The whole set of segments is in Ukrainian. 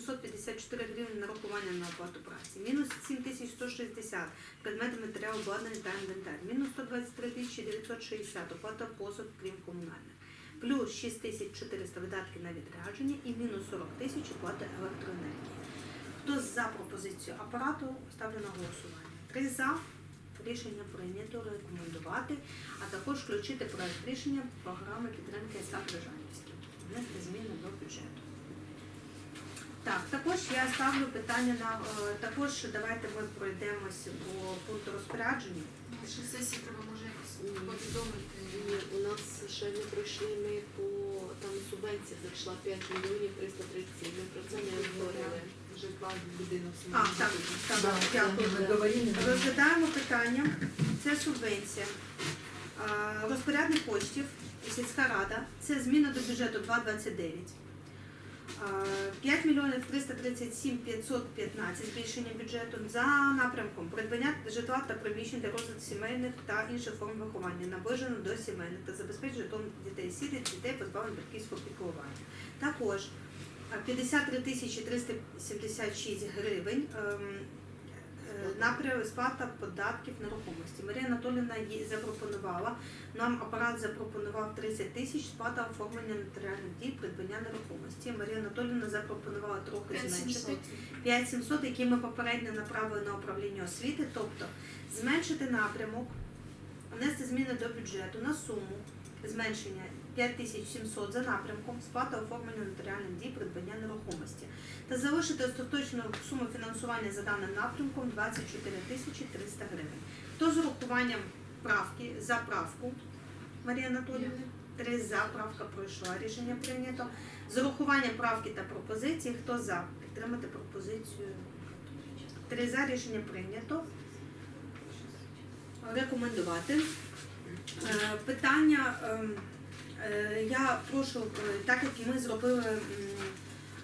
754 гривні нарахування на оплату праці, мінус 7160 предмети матеріалу обладнання та інвентар, мінус 123 960 оплата послуг, крім комунальних, плюс 6400 видатки на відрядження і мінус 40 тисяч оплати електроенергії. Хто за пропозицію апарату, ставлю на голосування. Три за. Рішення прийнято рекомендувати, а також включити проект рішення програми підтримки Рижанівський. Внести зміни до бюджету. Так, також я ставлю питання на е, також давайте ми пройдемось по пункту розпорядження. Ще сесії треба може якось повідомити. Ні, у нас ще не пройшли ми по там субвенція зайшла 5 мільйонів 337. Ми про це не говорили. Житла будинок А, так, так, дякую. Розглядаємо питання. Це субвенція. Розпорядник коштів, сільська рада. Це зміна до бюджету 229. А, 5 мільйонів 337 515 збільшення бюджету за напрямком придбання житла та приміщень для розвитку сімейних та інших форм виховання наближено до сімейних та забезпечення житлом дітей сіріт, дітей позбавлених батьківського піклування. Також а, 53 тисячі 376 гривень е, напрям сплата податків нерухомості. Марія Анатоліївна їй запропонувала, нам апарат запропонував 30 тисяч сплата оформлення нотаріальних дій, придбання нерухомості. Марія Анатоліївна запропонувала трохи зменшити 5700, які ми попередньо направили на управління освіти, тобто зменшити напрямок, внести зміни до бюджету на суму зменшення 5700 за напрямком сплата оформлення нотаріальних дій, придбання нерухомості та залишити остаточну суму фінансування за даним напрямком 24 тисячі 300 гривень. Хто з урахуванням правки за правку Марія Анатоліївна? Три за правка пройшла. Рішення прийнято. З урахуванням правки та пропозиції. Хто за? Підтримати пропозицію. Три за рішення прийнято. Рекомендувати. Е, Питання. ем, е, Я прошу, е, так як ми зробили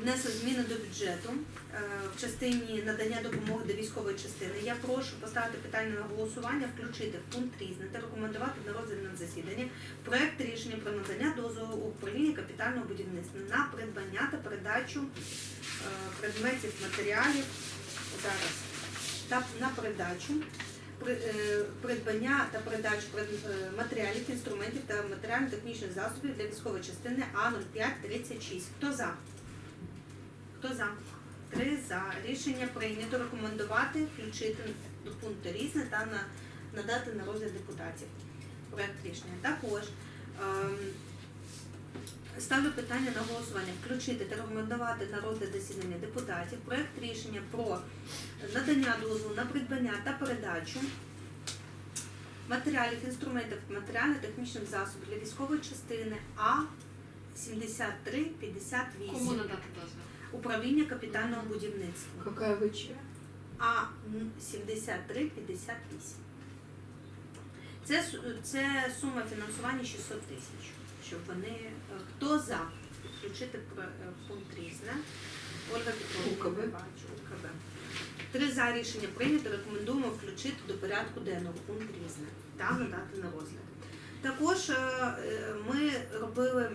внесли зміни до бюджету в частині надання допомоги до військової частини. Я прошу поставити питання на голосування, включити в пункт різне та рекомендувати на розгляд на засідання проект рішення про надання дозволу управління капітального будівництва на придбання та передачу предметів матеріалів зараз та на передачу. Е, Придбання та передачу е, матеріалів, інструментів та матеріально-технічних засобів для військової частини А0536. Хто за? Хто за? Три за. Рішення прийнято рекомендувати включити до пункту різне та на, надати на розгляд депутатів. Проект рішення. Також ем, ставлю питання на голосування. Включити та рекомендувати на розгляд засідання депутатів проект рішення про надання дозволу на придбання та передачу матеріалів, інструментів, матеріально-технічних засобів для військової частини А 7358 Кому надати дозвіл? управління капітального будівництва. Какая вича? А 7358. Це, це сума фінансування 600 тисяч. Щоб вони. е, Хто за? Включити е, пункт різне. Ольга Петровна, не бачу, УКБ. Три за рішення прийнято. Рекомендуємо включити до порядку денного пункт різне та надати на розгляд. Також е, ми робили,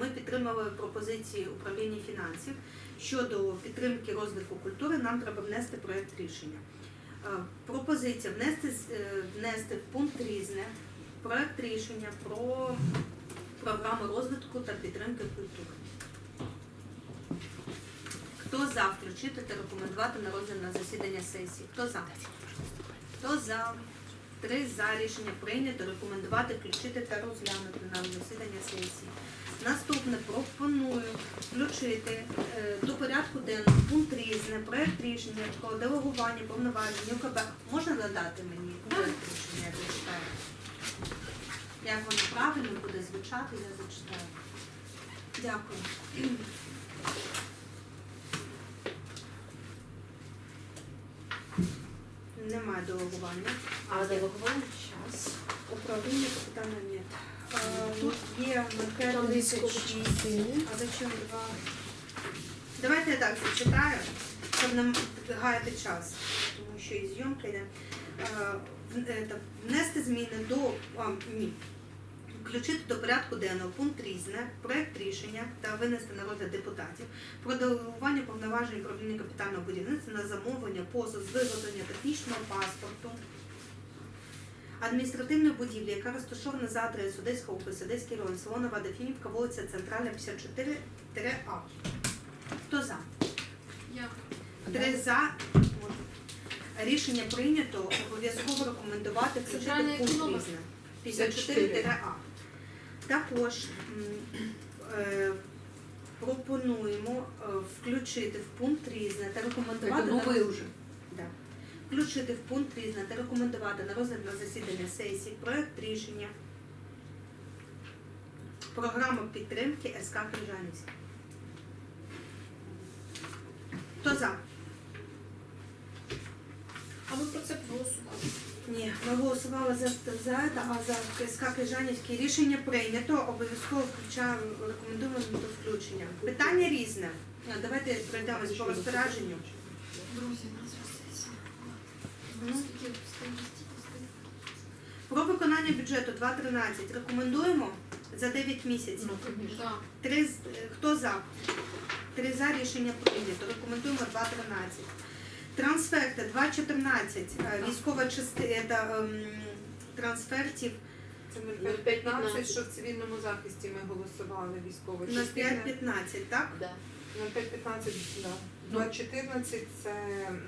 ми підтримали пропозиції управління фінансів щодо підтримки розвитку культури. Нам треба внести проєкт рішення. Пропозиція внести внести в пункт різне проєкт рішення про програми розвитку та підтримки культури. Хто за включити та рекомендувати на розгляд на засідання сесії? Хто за? Хто за? Три за рішення прийнято рекомендувати включити та розглянути на засідання сесії. Наступне пропоную включити е, до порядку денного пункт різне, проект рішення про делегування повноважень УКБ. Можна надати мені проект рішення, я зачитаю? Як воно правильно буде звучати, я зачитаю. Дякую. Немає делегування. А делегування час. Управління капітана нет. Тут є макет Там 36. А зачем два? Давайте я так зачитаю, щоб нам гаяти час, тому що і зйомка йде. Е, Внести зміни до а, ні. Включити до порядку денного пункт різне, проект рішення та винести на розгляд депутатів про делегування повноважень управління капітального будівництва на замовлення позов з виготовлення технічного паспорту адміністративної будівлі, яка розташована за адресою Одеська область, Одеський район, село Нова Дефінівка, вулиця Центральна, 54-А. Хто за? Я. Три за. Рішення прийнято. Обов'язково рекомендувати включити пункт різне. 54-А. Також е, пропонуємо е, включити в пункт різне та рекомендувати на роз- уже. Да. Включити в пункт різне та рекомендувати на розгляд на засідання сесії проект рішення програми підтримки СК Крижанівська. Хто за? А ви про це голосували? Ні, ми голосували за, за це, а за СК Крижанівське рішення прийнято. Обов'язково включаємо, рекомендуємо до включення. Питання різне. Ну, Давайте пройдемось по розпорядженню. Друзі, нас сесія. Стільки встигли. Про виконання бюджету 2.13 рекомендуємо за 9 місяців. Ну. Три з- е, хто за? Три за рішення прийнято. Рекомендуємо 2.13. Трансферти 2.14. е, Військова частина трансфертів Це 0,15, 0,15, що в цивільному захисті ми голосували військово. на 5.15, так? Да. 0,515, да. Ну. 2,14 це м,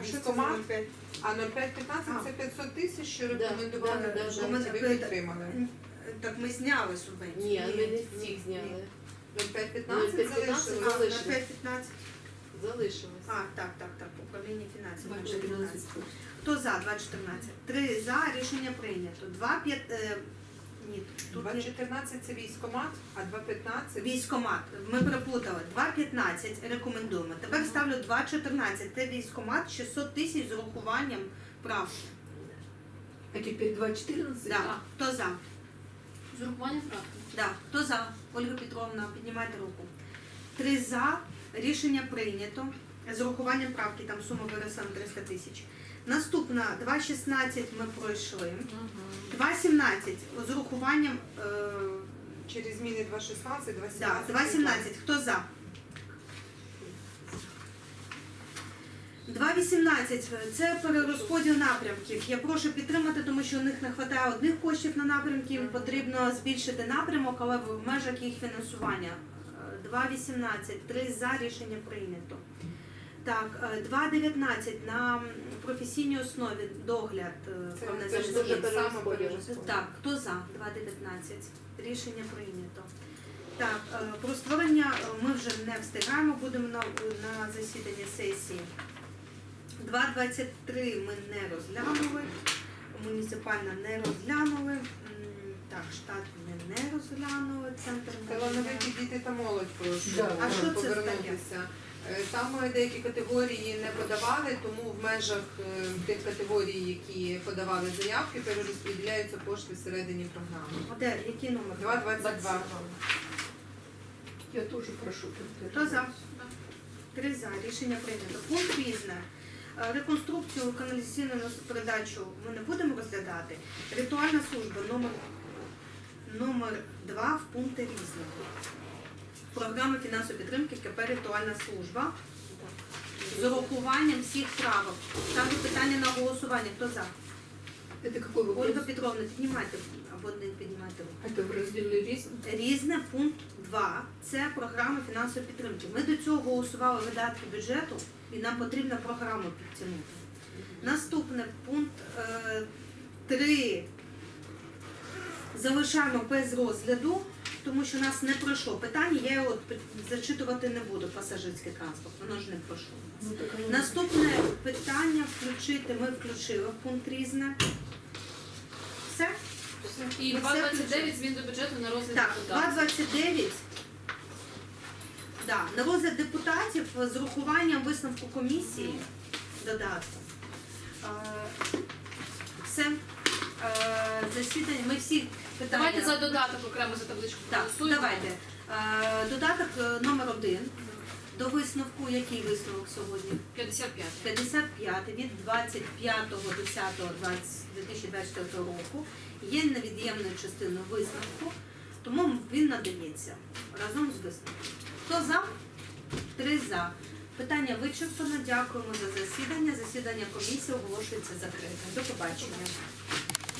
А що це військомат, 0,5? а 0,515 це 500 тисяч, що рекомендували да, да, ви підтримали. Так ми зняли субвенцію. Ні, ми не всіх зняли. 0,515 0,515 залишили. А, на залишили. 5.15. Залишилось. А, так, так, так. Управління фінансів. 2.14. 2.14. Хто за 2.14? Три за рішення прийнято. 2.5... Е, ні, тут є 2,14 це військомат, а 2,15 військомат. Ми переплутали. 2.15 рекомендуємо. Тепер ставлю 2.14. Це військомат 600 тисяч з урахуванням прав. А теперь 2.14? Да. Хто за? З урахуванням правки. Да. Хто за? Ольга Петровна, піднімайте руку. Три за. Рішення прийнято. З урахуванням правки там сума виросла на 300 тисяч. Наступна 2.16 ми пройшли. 2.17 з урахуванням е, через зміни 2,16, 2,17. да, 2.17. Хто за? 2.18 це перерозподіл напрямків. Я прошу підтримати, тому що у них не вистачає одних коштів на напрямки. Потрібно збільшити напрямок, але в межах їх фінансування. Е, 2.18, 3 за рішення прийнято. Так, е, 2.19 на професійній основі догляд е, Це про теж дуже перерозподіл. Так, хто за? 2.19. Рішення прийнято. Так, е, про створення е, ми вже не встигаємо, будемо на, на засіданні сесії. 2.23 ми не розглянули, муніципальна не розглянули, так, штат ми не розглянули, центр не Талановиті діти та молодь прошу Да. А що це повернутися. Е, Там е, деякі категорії не подавали, тому в межах е, тих категорій, які подавали заявки, перерозподіляються кошти всередині програми. А Де, який номер? 2,22. Я тоже прошу. Хто за? Три за. Рішення прийнято. Пункт різне. Е, Реконструкцію каналізаційну передачу ми не будемо розглядати. Ритуальна служба номер, номер 2 в пункті різне. Програма фінансової підтримки КП Ритуальна служба з урахуванням всіх правок. Ставлю питання на голосування. Хто за? Это какой вопрос? Ольга Петровна, піднімайте або не піднімайте руку. Это в разделе риск? Різне пункт 2 це програма фінансової підтримки. Ми до цього голосували видатки бюджету і нам потрібна програма підтягнути. Наступний пункт 3 залишаємо без розгляду, тому що нас не пройшло питання. Я його зачитувати не буду, пасажирський транспорт, воно ж не пройшло. у нас. Ну, так Наступне питання включити. Ми включили в пункт різне. Все? І Ми все 2.29 змін до бюджету на розгляд Так, депутатів. 229. Да, на розгляд депутатів з урахуванням висновку комісії додатком. Е, Все. Е, Засідання. Ми всі питання. Давайте за додаток окремо за табличку Так, голосуємо. давайте. Е, Додаток е, номер один До висновку, який висновок сьогодні? 55. 55 від 25.10.2024 року є невід'ємною частиною висновку, тому він надається разом з висновком. Хто за? Три за. Питання вичерпано. Дякуємо за засідання. Засідання комісії оголошується закритим. До побачення.